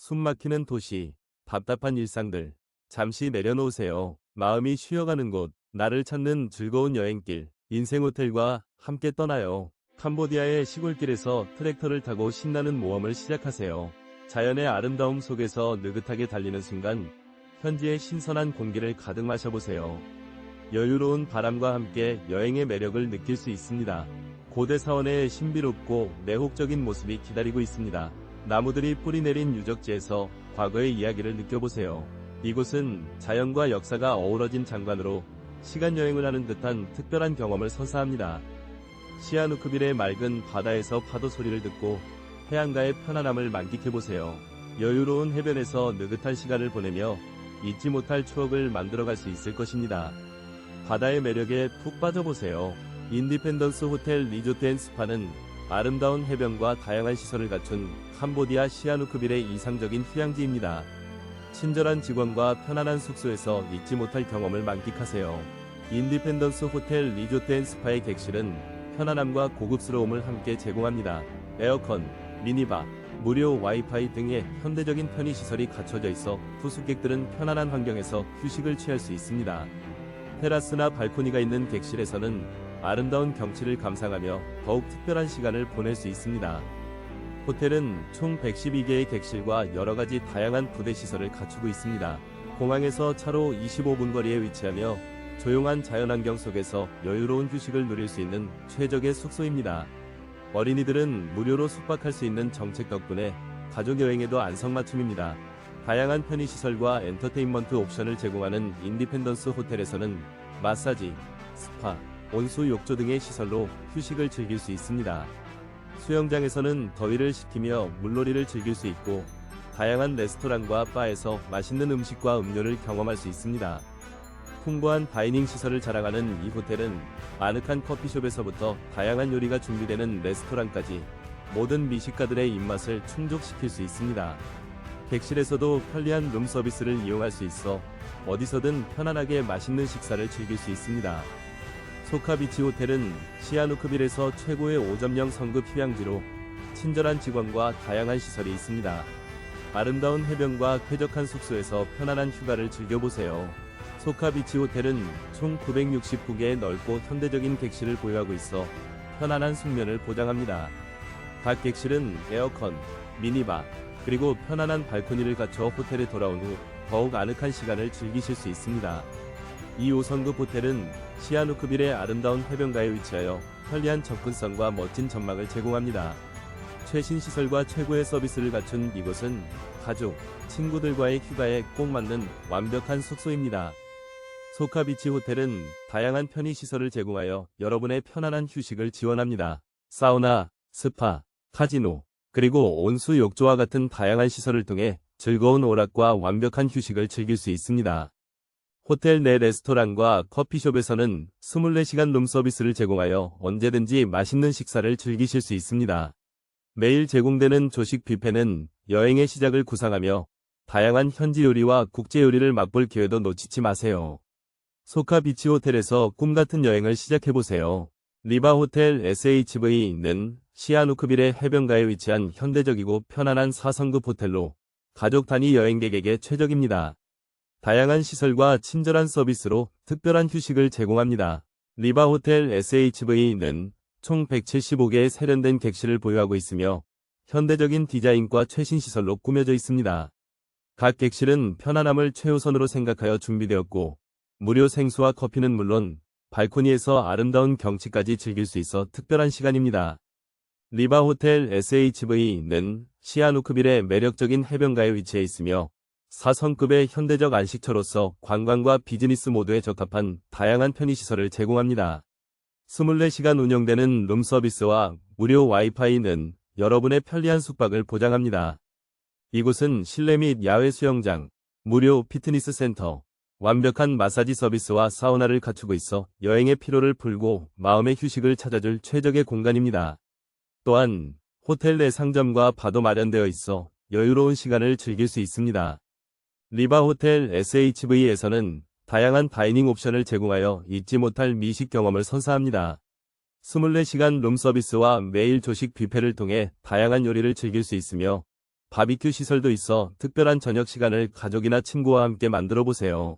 숨막히는 도시, 답답한 일상들. 잠시 내려놓으세요. 마음이 쉬어가는 곳, 나를 찾는 즐거운 여행길, 인생 호텔과 함께 떠나요. 캄보디아의 시골길에서 트랙터를 타고 신나는 모험을 시작하세요. 자연의 아름다움 속에서 느긋하게 달리는 순간, 현지의 신선한 공기를 가득 마셔보세요. 여유로운 바람과 함께 여행의 매력을 느낄 수 있습니다. 고대 사원의 신비롭고 매혹적인 모습이 기다리고 있습니다. 나무들이 뿌리 내린 유적지에서 과거의 이야기를 느껴보세요. 이곳은 자연과 역사가 어우러진 장관으로 시간 여행을 하는 듯한 특별한 경험을 선사합니다. 시아누크빌의 맑은 바다에서 파도 소리를 듣고 해안가의 편안함을 만끽해보세요. 여유로운 해변에서 느긋한 시간을 보내며 잊지 못할 추억을 만들어갈 수 있을 것입니다. 바다의 매력에 푹 빠져보세요. 인디펜던스 호텔 리조트 앤 스파는 아름다운 해변과 다양한 시설을 갖춘 캄보디아 시아누크빌의 이상적인 휴양지입니다. 친절한 직원과 편안한 숙소에서 잊지 못할 경험을 만끽하세요. 인디펜던스 호텔 리조트 앤 스파의 객실은 편안함과 고급스러움을 함께 제공합니다. 에어컨, 미니바, 무료 와이파이 등의 현대적인 편의시설이 갖춰져 있어 투숙객들은 편안한 환경에서 휴식을 취할 수 있습니다. 테라스나 발코니가 있는 객실에서는 아름다운 경치를 감상하며 더욱 특별한 시간을 보낼 수 있습니다. 호텔은 총 112개의 객실과 여러 가지 다양한 부대 시설을 갖추고 있습니다. 공항에서 차로 25분 거리에 위치하며 조용한 자연환경 속에서 여유로운 휴식을 누릴 수 있는 최적의 숙소입니다. 어린이들은 무료로 숙박할 수 있는 정책 덕분에 가족 여행에도 안성맞춤입니다. 다양한 편의시설과 엔터테인먼트 옵션을 제공하는 인디펜던스 호텔에서는 마사지, 스파, 온수 욕조 등의 시설로 휴식을 즐길 수 있습니다. 수영장에서는 더위를 식히며 물놀이를 즐길 수 있고 다양한 레스토랑과 바에서 맛있는 음식과 음료를 경험할 수 있습니다. 풍부한 다이닝 시설을 자랑하는 이 호텔은 아늑한 커피숍에서부터 다양한 요리가 준비되는 레스토랑까지 모든 미식가들의 입맛을 충족시킬 수 있습니다. 객실에서도 편리한 룸 서비스를 이용할 수 있어 어디서든 편안하게 맛있는 식사를 즐길 수 있습니다. 소카비치 호텔은 시아누크빌에서 최고의 5.0 성급 휴양지로 친절한 직원과 다양한 시설이 있습니다. 아름다운 해변과 쾌적한 숙소에서 편안한 휴가를 즐겨보세요. 소카비치 호텔은 총 969개의 넓고 현대적인 객실을 보유하고 있어 편안한 숙면을 보장합니다. 각 객실은 에어컨, 미니바, 그리고 편안한 발코니를 갖춰 호텔에 돌아온 후 더욱 아늑한 시간을 즐기실 수 있습니다. 이 5성급 호텔은 시아누크빌의 아름다운 해변가에 위치하여 편리한 접근성과 멋진 전망을 제공합니다. 최신 시설과 최고의 서비스를 갖춘 이곳은 가족, 친구들과의 휴가에 꼭 맞는 완벽한 숙소입니다. 소카비치 호텔은 다양한 편의 시설을 제공하여 여러분의 편안한 휴식을 지원합니다. 사우나, 스파, 카지노, 그리고 온수 욕조와 같은 다양한 시설을 통해 즐거운 오락과 완벽한 휴식을 즐길 수 있습니다. 호텔 내 레스토랑과 커피숍에서는 24시간 룸 서비스를 제공하여 언제든지 맛있는 식사를 즐기실 수 있습니다. 매일 제공되는 조식 뷔페는 여행의 시작을 구상하며 다양한 현지 요리와 국제 요리를 맛볼 기회도 놓치지 마세요. 소카 비치 호텔에서 꿈같은 여행을 시작해보세요. 리바 호텔 SHV는 시아누크빌의 해변가에 위치한 현대적이고 편안한 4성급 호텔로 가족 단위 여행객에게 최적입니다. 다양한 시설과 친절한 서비스로 특별한 휴식을 제공합니다. 리바 호텔 SHV는 총 175개의 세련된 객실을 보유하고 있으며 현대적인 디자인과 최신 시설로 꾸며져 있습니다. 각 객실은 편안함을 최우선으로 생각하여 준비되었고 무료 생수와 커피는 물론 발코니에서 아름다운 경치까지 즐길 수 있어 특별한 시간입니다. 리바 호텔 SHV는 시아누크빌의 매력적인 해변가에 위치해 있으며 4성급의 현대적 안식처로서 관광과 비즈니스 모두에 적합한 다양한 편의시설을 제공합니다. 24시간 운영되는 룸 서비스와 무료 와이파이는 여러분의 편리한 숙박을 보장합니다. 이곳은 실내 및 야외 수영장, 무료 피트니스 센터, 완벽한 마사지 서비스와 사우나를 갖추고 있어 여행의 피로를 풀고 마음의 휴식을 찾아줄 최적의 공간입니다. 또한 호텔 내 상점과 바도 마련되어 있어 여유로운 시간을 즐길 수 있습니다. 리바 호텔 SHV에서는 다양한 다이닝 옵션을 제공하여 잊지 못할 미식 경험을 선사합니다. 24시간 룸 서비스와 매일 조식 뷔페를 통해 다양한 요리를 즐길 수 있으며 바비큐 시설도 있어 특별한 저녁 시간을 가족이나 친구와 함께 만들어 보세요.